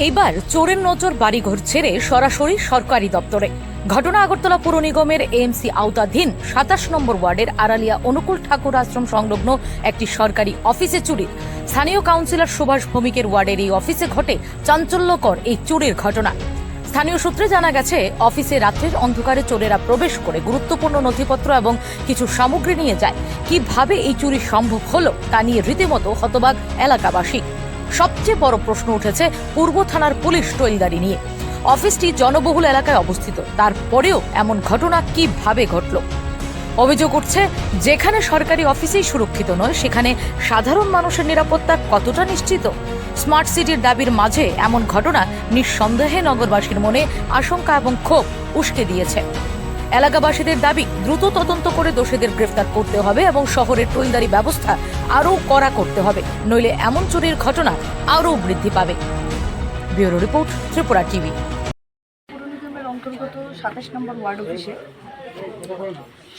এইবার চোরের নজর বাড়িঘর ছেড়ে সরাসরি সরকারি দপ্তরে। ঘটনা আগরতলা পুর নিগমের এএমসি আওতাধীন সাতাশ নম্বর ওয়ার্ডের আড়ালিয়া অনুকূল ঠাকুর আশ্রম সংলগ্ন একটি সরকারি অফিসে চুরি স্থানীয় কাউন্সিলর সুভাষ ভৌমিকের ওয়ার্ডের এই অফিসে ঘটে চাঞ্চল্যকর এই চুরির ঘটনা। স্থানীয় সূত্রে জানা গেছে, অফিসে রাত্রের অন্ধকারে চোরেরা প্রবেশ করে গুরুত্বপূর্ণ নথিপত্র এবং কিছু সামগ্রী নিয়ে যায়। কীভাবে এই চুরি সম্ভব হলো তা নিয়ে রীতিমতো হতবাক এলাকাবাসী। সবচেয়ে বড় প্রশ্ন উঠেছে পূর্ব থানার পুলিশ টোয়েলদারি নিয়ে। অফিসটি জনবহুল এলাকায় অবস্থিত। তারপরেও এমন ঘটনা কীভাবে ঘটল? অভিযোগ উঠছে, যেখানে সরকারি অফিসেই সুরক্ষিত নয়, সেখানে সাধারণ মানুষের নিরাপত্তা কতটা নিশ্চিত? স্মার্ট সিটির দাবির মাঝে এমন ঘটনা নিঃসন্দেহে নগরবাসীর মনে আশঙ্কা এবং ক্ষোভ উস্কে দিয়েছে। এলাকাবাসীদের দাবি, দ্রুত তদন্ত করে দোষীদের গ্রেফতার করতে হবে এবং শহরের টোলদারি ব্যবস্থা আরও কড়া করতে হবে। নইলে এমন চুরির ঘটনা আরও বৃদ্ধি পাবে। Bureau report, Tripura TV. অন্তর্গত সাতাশ নম্বর ওয়ার্ড অফিসে।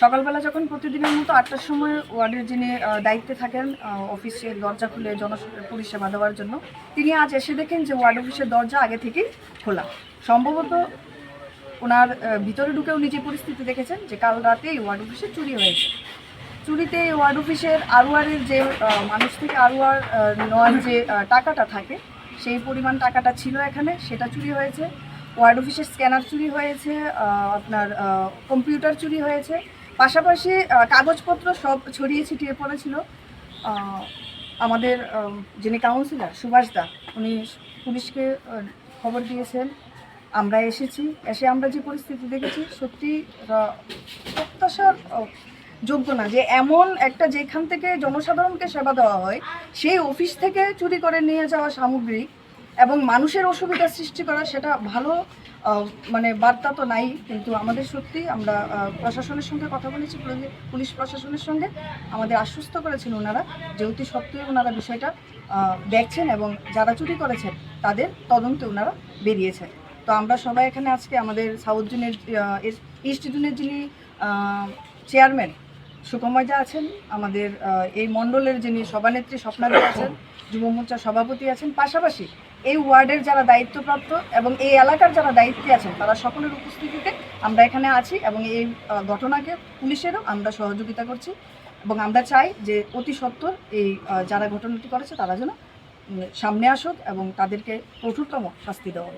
সকালবেলা যখন প্রতিদিনের মতো আটটার সময় ওয়ার্ডের যিনি দায়িত্বে থাকেন অফিসের দরজা খুলে জন, পরিষেবা দেওয়ার জন্য, তিনি আজ এসে দেখেন যে ওয়ার্ড অফিসের দরজা আগে থেকেই খোলা। সম্ভবত ওনার ভিতরে ঢুকেও নিজে পরিস্থিতি দেখেছেন যে কাল রাতে এই ওয়ার্ড অফিসে চুরি হয়েছে। চুরিতে এই ওয়ার্ড অফিসের আরওয়ারের যে মানুষ থেকে আরওয়ার নেওয়ার যে টাকাটা থাকে, সেই পরিমাণ টাকাটা ছিল এখানে, সেটা চুরি হয়েছে। ওয়ার্ড অফিসের স্ক্যানার চুরি হয়েছে আপনার কম্পিউটার চুরি হয়েছে। পাশাপাশি কাগজপত্র সব ছড়িয়ে ছিটিয়ে পড়েছিল। আমাদের যিনি কাউন্সিলর সুভাষ দা, উনি পুলিশকে খবর দিয়েছেন। আমরা এসেছি, এসে আমরা যে পরিস্থিতি দেখেছি, সত্যি প্রত্যাশার যোগ্য না। যে এমন একটা যেখান থেকে জনসাধারণকে সেবা দেওয়া হয়, সেই অফিস থেকে চুরি করে নিয়ে যাওয়া সামগ্রী এবং মানুষের অসুবিধা সৃষ্টি করা, সেটা ভালো মানে বার্তা তো নাই, কিন্তু আমাদের সত্যি আমরা প্রশাসনের সঙ্গে কথা বলেছি, পুলিশ- পুলিশ প্রশাসনের সঙ্গে। আমাদের আশ্বস্ত করেছেন ওনারা যে অতি সত্ত্বেও ওনারা বিষয়টা দেখছেন এবং যারা চুরি করেছেন, তাদের তদন্তে ওনারা বেরিয়েছেন। তো আমরা সবাই এখানে আজকে আমাদের সাউথ জোনের ইস্ট জোনের যিনি চেয়ারম্যান সুকময় যা আছেন, আমাদের এই মণ্ডলের যিনি সভানেত্রী স্বপ্নাদি আছেন, যুব মোর্চার সভাপতি আছেন, পাশাপাশি এই ওয়ার্ডের যারা দায়িত্বপ্রাপ্ত এবং এই এলাকার যারা দায়িত্বে আছেন, তারা সকলের উপস্থিতিতে আমরা এখানে আছি এবং এই ঘটনাকে পুলিশেরও আমরা সহযোগিতা করছি এবং আমরা চাই যে অতি সত্বর এই যারা ঘটনাটি করেছে, তারা যেন সামনে আসুক এবং তাদেরকে কঠোরতম শাস্তি দেওয়া